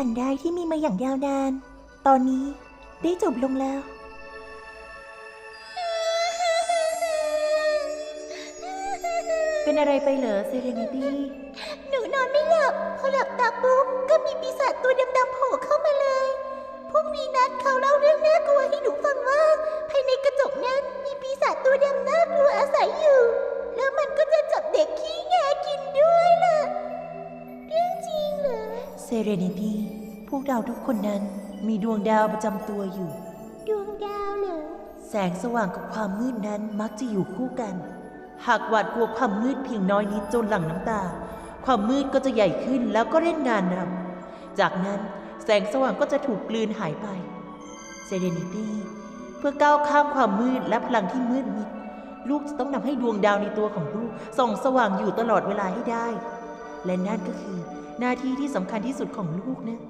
ฝันร้ายที่มีมาอย่างยาวนาน ตอนนี้ได้จบลงแล้ว เป็นอะไรไปเหรอเซเรนิตี้ หนูนอนไม่หลับ พอหลับตาปุ๊บก็มีปีศาจตัวดำๆโผล่เข้ามาเลย พวกวีนัทเขาเล่าเรื่องน่ากลัวให้หนูฟังว่า ภายในกระจกนั้นมีปีศาจตัวดำน่ากลัวอา เซเรนิตี้พวกเราทุกคนนั้นมีดวงดาวประจำตัวอยู่ ดวงดาวเหรอ แสงสว่างกับความมืดนั้นมักจะอยู่คู่กัน หากหวาดกลัวความมืดเพียงน้อยนิดจนหลั่งน้ำตา ความมืดก็จะใหญ่ขึ้นแล้วก็เล่นงานเราจากนั้นแสงสว่างก็จะถูกกลืนหายไป เซเรนิตี้เพื่อก้าวข้ามความมืดและพลังที่มืดมิด ลูกจะต้องนำให้ดวงดาวในตัวของลูกส่องสว่างอยู่ตลอดเวลาให้ได้ และนั่นก็คือ หน้าที่ที่สำคัญที่สุดของลูกนะ